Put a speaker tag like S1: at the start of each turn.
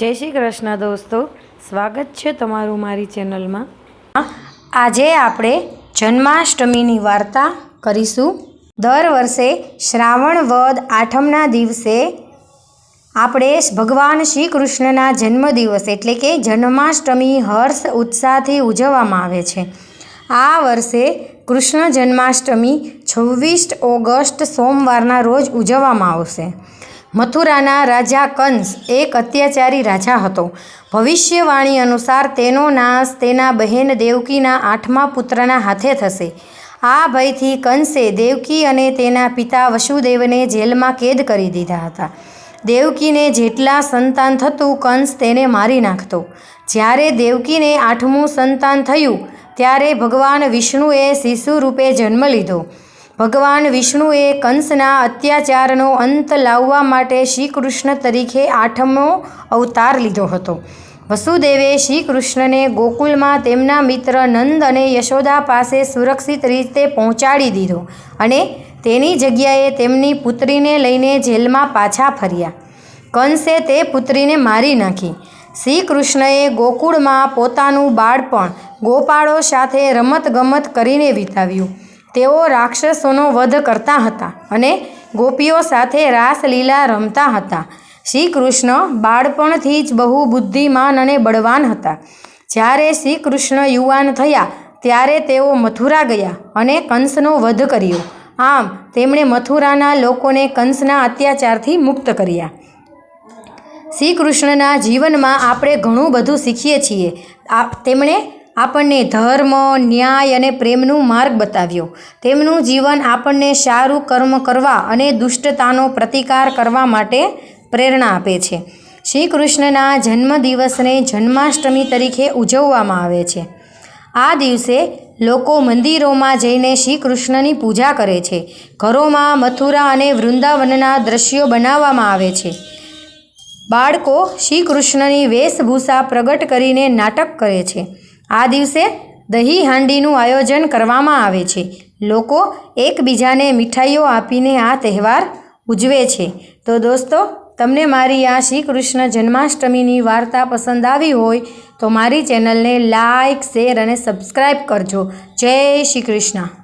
S1: જય શ્રી કૃષ્ણ દોસ્તો, સ્વાગત છે તમારું મારી ચેનલમાં. આજે આપણે જન્માષ્ટમીની વાર્તા કરીશું. દર વર્ષે શ્રાવણ વદ આઠમના દિવસે આપણે ભગવાન શ્રી કૃષ્ણના જન્મદિવસ એટલે કે જન્માષ્ટમી હર્ષ ઉત્સાહથી ઉજવવામાં આવે છે. આ વર્ષે કૃષ્ણ જન્માષ્ટમી છવ્વીસ ઓગસ્ટ સોમવારના રોજ ઉજવવામાં આવશે. મથુરાના રાજા કંસ એક અત્યાચારી રાજા હતો. ભવિષ્યવાણી અનુસાર તેનો નાશ તેના બહેન દેવકીના આઠમા પુત્રના હાથે થશે. આ ભયથી કંસે દેવકી અને તેના પિતા વસુદેવને જેલમાં કેદ કરી દીધા હતા. દેવકીને જેટલા સંતાન થતું કંસ તેને મારી નાખતો. જ્યારે દેવકીને આઠમું સંતાન થયું, ત્યારે ભગવાન વિષ્ણુએ શિશુ રૂપે જન્મ લીધો. ભગવાન વિષ્ણુએ કંસના અત્યાચારનો અંત લાવવા માટે શ્રી કૃષ્ણ તરીકે આઠમો અવતાર લીધો હતો. વસુદેવે શ્રી કૃષ્ણને ગોકુલમાં તેમના મિત્ર નંદ અને યશોદા પાસે સુરક્ષિત રીતે પહોંચાડી દીધો અને તેની જગ્યાએ તેમની પુત્રીને લઈને જેલમાં પાછા ફર્યા. કંસે તે પુત્રીને મારી નાખી. શ્રી કૃષ્ણએ ગોકુળમાં પોતાનું બાળપણ ગોપાળો સાથે રમતગમત કરીને વિતાવ્યું. તેઓ રાક્ષસોનો વધ કરતા હતા અને ગોપીઓ સાથે રાસલીલા રમતા હતા. શ્રી કૃષ્ણ બાળપણથી જ બહુ બુદ્ધિમાન અને બળવાન હતા. જ્યારે શ્રી કૃષ્ણ યુવાન થયા, ત્યારે તેઓ મથુરા ગયા અને કંસનો વધ કર્યો. આમ, તેમણે મથુરાના લોકોને કંસના અત્યાચારથી મુક્ત કર્યા. શ્રી કૃષ્ણના જીવનમાં આપણે ઘણું બધું શીખીએ છીએ. આ, તેમણે આપણને ધર્મ, ન્યાય અને પ્રેમનું માર્ગ બતાવ્યો. તેમનું જીવન આપણને સારું કર્મ કરવા અને દુષ્ટતાનો પ્રતિકાર કરવા માટે પ્રેરણા આપે છે. શ્રી કૃષ્ણના જન્મદિવસને જન્માષ્ટમી તરીકે ઉજવવામાં આવે છે. આ દિવસે લોકો મંદિરોમાં જઈને શ્રી કૃષ્ણની પૂજા કરે છે. ઘરોમાં મથુરા અને વૃંદાવનના દ્રશ્યો બનાવવામાં આવે છે. બાળકો શ્રી કૃષ્ણની વેશભૂષા પ્રગટ કરીને નાટક કરે છે. આ દિવસે દહીં હાંડીનું આયોજન કરવામાં આવે છે. લોકો એકબીજાને મીઠાઈઓ આપીને આ તહેવાર ઉજવે છે. તો દોસ્તો, તમને મારી આ શ્રી કૃષ્ણ જન્માષ્ટમીની વાર્તા પસંદ આવી હોય તો મારી ચેનલને લાઈક, શેર અને સબસ્ક્રાઈબ કરજો. જય શ્રી કૃષ્ણ.